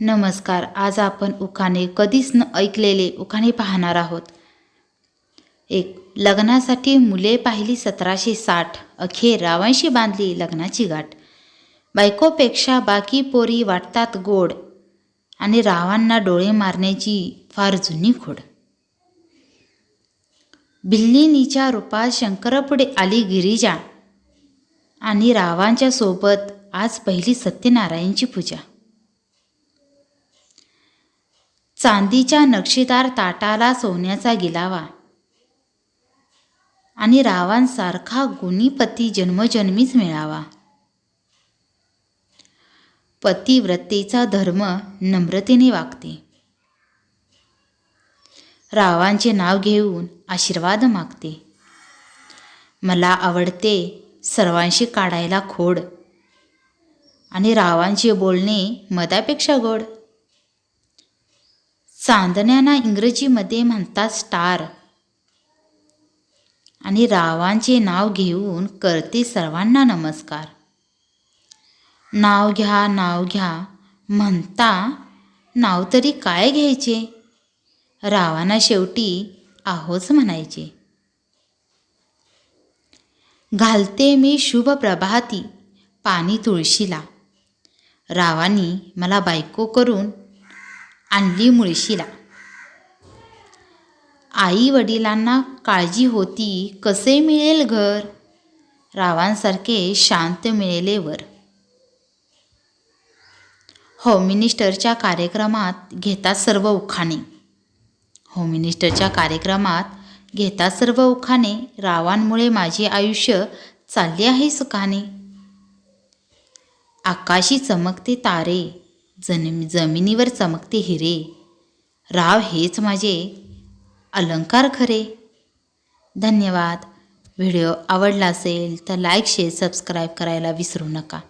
नमस्कार आज आपण उखाणे कधीच न ऐकलेले उखाणे पाहणार आहोत. एक लग्नासाठी मुले पाहिली सतराशे साठ. अखेर रावांशी बांधली लग्नाची गाठ. बायकोपेक्षा बाकी पोरी वाटतात गोड आणि रावांना डोळे मारण्याची फार जुनी खोड. भिल्लीनीच्या रूपात शंकरपुढे आली गिरिजा आणि रावांच्या सोबत आज पहिली सत्यनारायणची पूजा. चांदीच्या नक्षीदार ताटाला सोन्याचा गिलावा. आणि रावांसारखा गुणीपती जन्मजन्मीच मिळावा. पतिव्रतेचा धर्म नम्रतेने वागते. रावांचे नाव घेऊन आशीर्वाद मागते. मला आवडते सर्वांशी काढायला खोड. आणि रावांचे बोलणे मदापेक्षा गोड. चांदण्यांना इंग्रजीमध्ये म्हणतात स्टार. आणि रावांचे नाव घेऊन करते सर्वांना नमस्कार. नाव घ्या नाव घ्या म्हणता नाव तरी काय घ्यायचे? रावांना शेवटी आहोच म्हणायचे. घालते मी शुभ प्रभाती पाणी तुळशीला. रावानी मला बायको करून आणली मुळशीला. आई वडिलांना काळजी होती कसे मिळेल घर? रावांसारखे शांत मिळेले वर. होम मिनिस्टरच्या कार्यक्रमात घेतात सर्व उखाणे. होम मिनिस्टरच्या कार्यक्रमात घेतात सर्व उखाणे. रावांमुळे माझे आयुष्य चालले आहे सुखाने आकाशी चमकते तारे. जन जमिनीवर चमकते हिरे. राव हेच माझे अलंकार खरे. धन्यवाद. व्हिडिओ आवडला असेल तर लाईक शेअर सबस्क्राईब करायला विसरू नका.